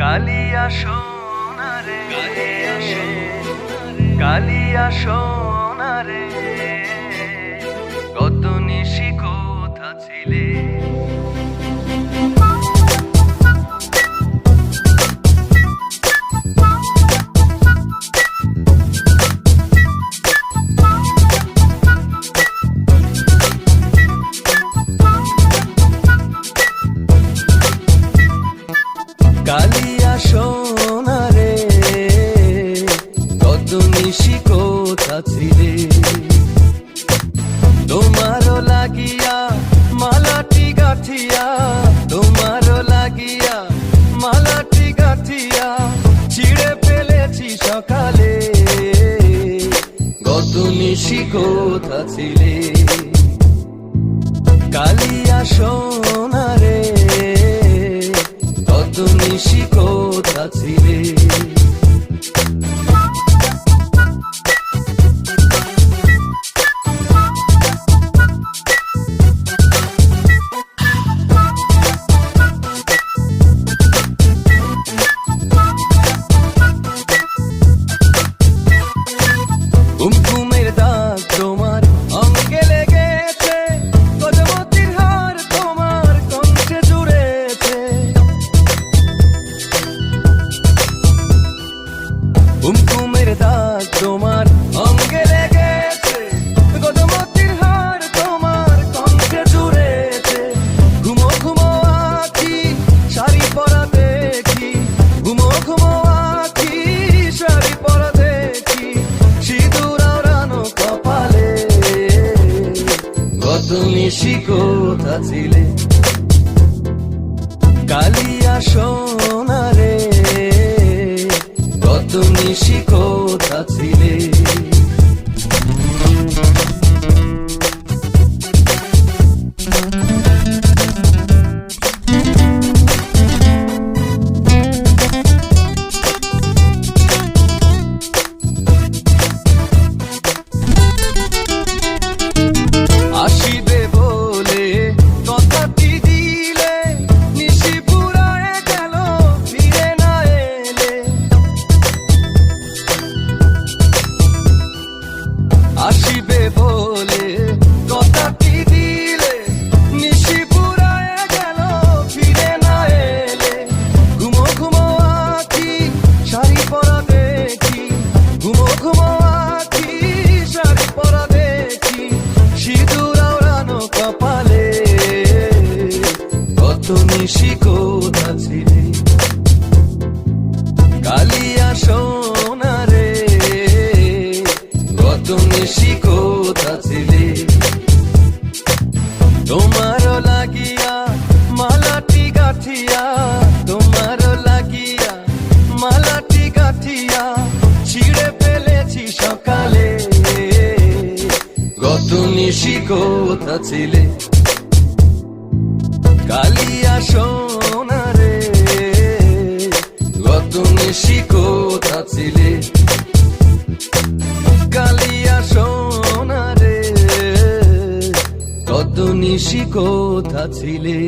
কালিয়া সোনারে কালিয়া সোনারে কত নিশি কোথা ছিলে? ছিলে তোমারও লাগিয়া মালাটি গাঠিয়া, তোমারও লাগিয়া মালাটি গাঠিয়া ছিঁড়ে ফেলেছি সকালে। কত নিশি কোথা ছিলে কালিয়া সোনারে কত নিশি কোথা ছিলে তোমার অঙ্গে লেগেছে কদমতির হার তোমার, কণ্ঠে জুড়েছে। ঘুমো ঘুমো আখি, শাড়ি পরা দেখি। ঘুমো ঘুমো আখি, শাড়ি পরা দেখি। সিঁদুর আওড়ানো কপালে। কত নিশি কোথা ছিলে কালিয়া সোনারে কত নিশি কোথা ছিলে? কোথা ছিলে কালিয়া সোনারে কত নিশি কোথা ছিলে তোমার লাগিয়া মালাটি গাঠিয়া, তোমার লাগিয়া মালাটি গাঠিয়া ছিঁড়ে ফেলেছি সকালে। কত নিশি কোথা ছিলে কালিয়া সোনারে কত নিশি কোথা ছিলে কালিয়া সোনারে কত নিশি কোথা ছিলে